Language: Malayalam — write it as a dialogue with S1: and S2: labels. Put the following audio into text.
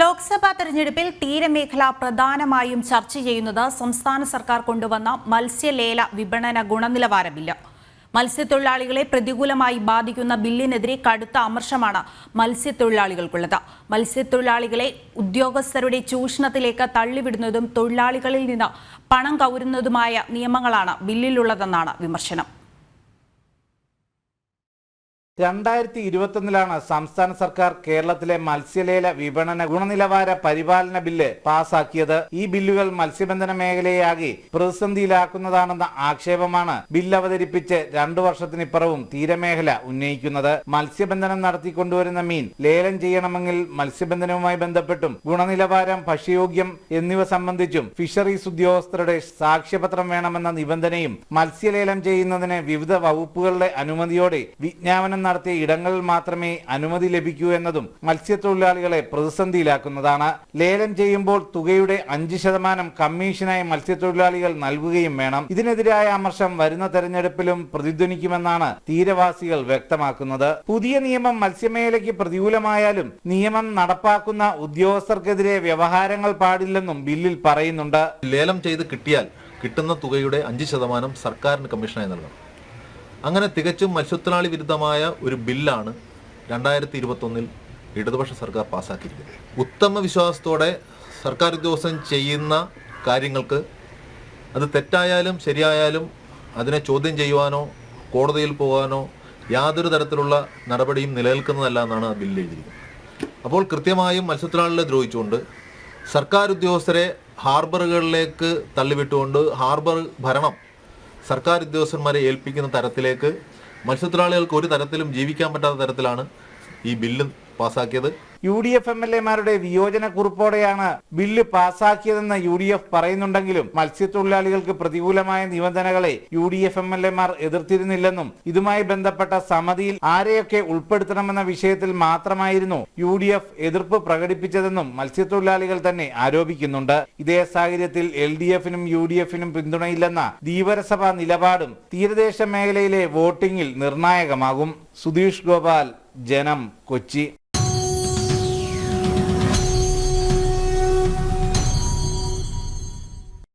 S1: ലോക്സഭാ തെരഞ്ഞെടുപ്പിൽ തീരമേഖല പ്രധാനമായും ചർച്ച ചെയ്യുന്നത് സംസ്ഥാന സർക്കാർ കൊണ്ടുവന്ന മത്സ്യലേല വിപണന ഗുണനിലവാര ബില്ല് മത്സ്യത്തൊഴിലാളികളെ പ്രതികൂലമായി ബാധിക്കുന്ന ബില്ലിനെതിരെ കടുത്ത അമർഷമാണ് മത്സ്യത്തൊഴിലാളികൾക്കുള്ളത്. മത്സ്യത്തൊഴിലാളികളെ ഉദ്യോഗസ്ഥരുടെ ചൂഷണത്തിലേക്ക് തള്ളിവിടുന്നതും തൊഴിലാളികളിൽ നിന്ന് പണം കൗരുന്നതുമായ നിയമങ്ങളാണ് ബില്ലിലുള്ളതെന്നാണ് വിമർശനം.
S2: രണ്ടായിരത്തി ഇരുപത്തൊന്നിലാണ് സംസ്ഥാന സർക്കാർ കേരളത്തിലെ മത്സ്യലേല വിപണന ഗുണനിലവാര പരിപാലന ബില്ല് പാസാക്കിയത്. ഈ ബില്ലുകൾ മത്സ്യബന്ധന മേഖലയാകെ പ്രതിസന്ധിയിലാക്കുന്നതാണെന്ന ആക്ഷേപമാണ് ബില്ല് അവതരിപ്പിച്ച് രണ്ടു വർഷത്തിനിപ്പുറവും തീരമേഖല ഉന്നയിക്കുന്നത്. മത്സ്യബന്ധനം നടത്തിക്കൊണ്ടുവരുന്ന മീൻ ലേലം ചെയ്യണമെങ്കിൽ മത്സ്യബന്ധനവുമായി ബന്ധപ്പെട്ടും ഗുണനിലവാരം ഭക്ഷ്യയോഗ്യം എന്നിവ സംബന്ധിച്ചും ഫിഷറീസ് ഉദ്യോഗസ്ഥരുടെ സാക്ഷ്യപത്രം വേണമെന്ന നിബന്ധനയും മത്സ്യലേലം ചെയ്യുന്നതിന് വിവിധ വകുപ്പുകളുടെ അനുമതിയോടെ വിജ്ഞാപനം നടത്തിയ ഇടങ്ങളിൽ മാത്രമേ അനുമതി ലഭിക്കൂ എന്നതും മത്സ്യത്തൊഴിലാളികളെ പ്രതിസന്ധിയിലാക്കുന്നതാണ്. ലേലം ചെയ്യുമ്പോൾ തുകയുടെ അഞ്ച് ശതമാനം കമ്മീഷനായി മത്സ്യത്തൊഴിലാളികൾ നൽകുകയും വേണം. ഇതിനെതിരായ അമർഷം വരുന്ന തെരഞ്ഞെടുപ്പിലും പ്രതിധ്വനിക്കുമെന്നാണ് തീരവാസികൾ വ്യക്തമാക്കുന്നത്. പുതിയ നിയമം മത്സ്യമേഖലയ്ക്ക് പ്രതികൂലമായാലും നിയമം നടപ്പാക്കുന്ന ഉദ്യോഗസ്ഥർക്കെതിരെ വ്യവഹാരങ്ങൾ പാടില്ലെന്നും ബില്ലിൽ പറയുന്നുണ്ട്.
S3: ലേലം ചെയ്ത് കിട്ടിയാൽ കിട്ടുന്ന തുകയുടെ അഞ്ച് ശതമാനം സർക്കാരിന് കമ്മീഷനായി നൽകണം. അങ്ങനെ തികച്ചും മത്സ്യത്തൊഴിലാളി വിരുദ്ധമായ ഒരു ബില്ലാണ് രണ്ടായിരത്തി ഇരുപത്തൊന്നിൽ ഇടതുപക്ഷ സർക്കാർ പാസ്സാക്കിയിരിക്കുന്നത് ഉത്തമ വിശ്വാസത്തോടെ സർക്കാർ ഉദ്യോഗസ്ഥൻ ചെയ്യുന്ന കാര്യങ്ങൾക്ക് അത് തെറ്റായാലും ശരിയായാലും അതിനെ ചോദ്യം ചെയ്യുവാനോ കോടതിയിൽ പോകാനോ യാതൊരു തരത്തിലുള്ള നടപടിയും നിലനിൽക്കുന്നതല്ല എന്നാണ് ആ ബില്ല് എഴുതിയിരിക്കുന്നത്. അപ്പോൾ കൃത്യമായും മത്സ്യത്തൊഴിലാളികളെ ദ്രോഹിച്ചുകൊണ്ട് സർക്കാർ ഉദ്യോഗസ്ഥരെ ഹാർബറുകളിലേക്ക് തള്ളിവിട്ടുകൊണ്ട് ഹാർബർ ഭരണം സർക്കാർ ഉദ്യോഗസ്ഥന്മാരെ ഏൽപ്പിക്കുന്ന തരത്തിലേക്ക് മത്സ്യത്തൊഴിലാളികൾക്ക് ഒരു തരത്തിലും ജീവിക്കാൻ പറ്റാത്ത തരത്തിലാണ് ഈ bill പാസ്സാക്കിയത്
S2: U D F M L എമാരുടെ വിയോജന കുറിപ്പോടെയാണ് ബില്ല് പാസാക്കിയതെന്ന് യു ഡി എഫ് പറയുന്നുണ്ടെങ്കിലും മത്സ്യത്തൊഴിലാളികൾക്ക് പ്രതികൂലമായ നിബന്ധനകളെ U D F M L എമാർ എതിർത്തിരുന്നില്ലെന്നും ഇതുമായി ബന്ധപ്പെട്ട സമിതിയിൽ ആരെയൊക്കെ ഉൾപ്പെടുത്തണമെന്ന വിഷയത്തിൽ മാത്രമായിരുന്നു യു ഡി എഫ് എതിർപ്പ് പ്രകടിപ്പിച്ചതെന്നും മത്സ്യത്തൊഴിലാളികൾ തന്നെ ആരോപിക്കുന്നുണ്ട്. ഇതേ സാഹചര്യത്തിൽ എൽ ഡി എഫിനും യു ഡി എഫിനും പിന്തുണയില്ലെന്ന ധീവരസഭ നിലപാടും തീരദേശ മേഖലയിലെ വോട്ടിംഗിൽ നിർണായകമാകും. സുധീഷ് ഗോപാൽ ജനം കൊച്ചി.